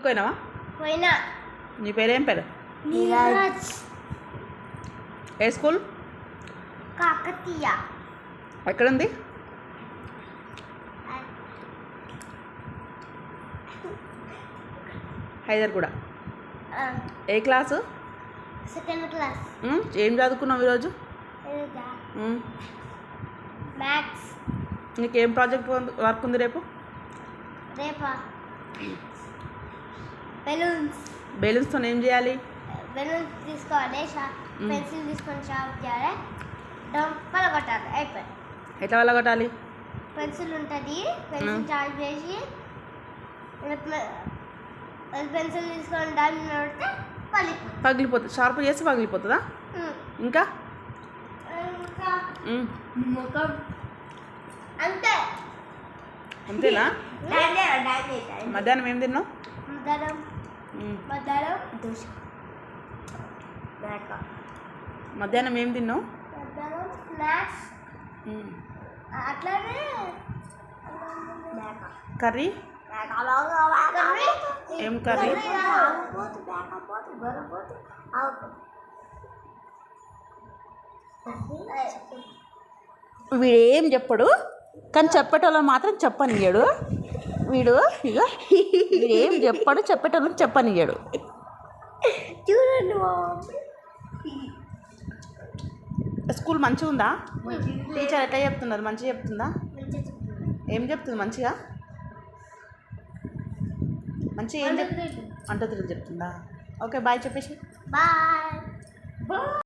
స్కూల్కి పోయినావా? పోయినా. నీ పేరేం పేరు? నీరజ్. ఏ స్కూల్? కాకతీయ. ఎక్కడుంది? హైదర్గూడ. ఏ క్లాసు? Second class. ఏం చదువుకున్నావు ఈరోజు? మ్యాథ్స్. నీకేం ప్రాజెక్ట్ వర్క్ ఉంది రేపు? రేపా? బెలూన్స్ బెలూన్స్తో ఏం చేయాలి? బెలూన్స్ తీసుకోవాలి. పెన్సిల్ తీసుకొని షార్ప్ చేయాలి. డొంపలు కొట్టాలి అయిపోయి ఎట్లా వల్ల కొట్టాలి పెన్సిల్ ఉంటుంది పెన్సిల్. చార్జ్ చేసి పెన్సిల్ తీసుకొని దాన్ని నడితే పలిపోతుంది పగిలిపోతుంది. షార్ప్ చేసి పగిలిపోతుందా? ఇంకా? ముఖం. అంతే. అంతేనా? మధ్యాహ్నం ఏం తిన్నావు? మధ్యాహ్నం ఉమ్, మధ్యాహ్నం దోశ మధ్యాహ్నం ఏం తిన్నావు మధ్యాహ్నం స్నాక్స్ ఉమ్, అట్లానే కర్రీ కర్రీ ఏం కర్రీ వీడు చెప్పడు కానీ చెప్పేటోళ్ళని మాత్రం చెప్పనియ్యడు వీడు? ఇక వీడు ఏం చెప్పడు చెప్పేటోళ్ళని చెప్పనియ్యడు. చూడండి స్కూల్ మంచిగా. ఉందా టీచర్ ఎట్లా చెప్తున్నారు? మంచిగా చెప్తుందా? ఏం చెప్తుంది మంచిగా? మంచిగా ఏం చెప్ అంటూ చెప్తుందా? ఓకే బాయ్ చెప్పేసి. బాయ్.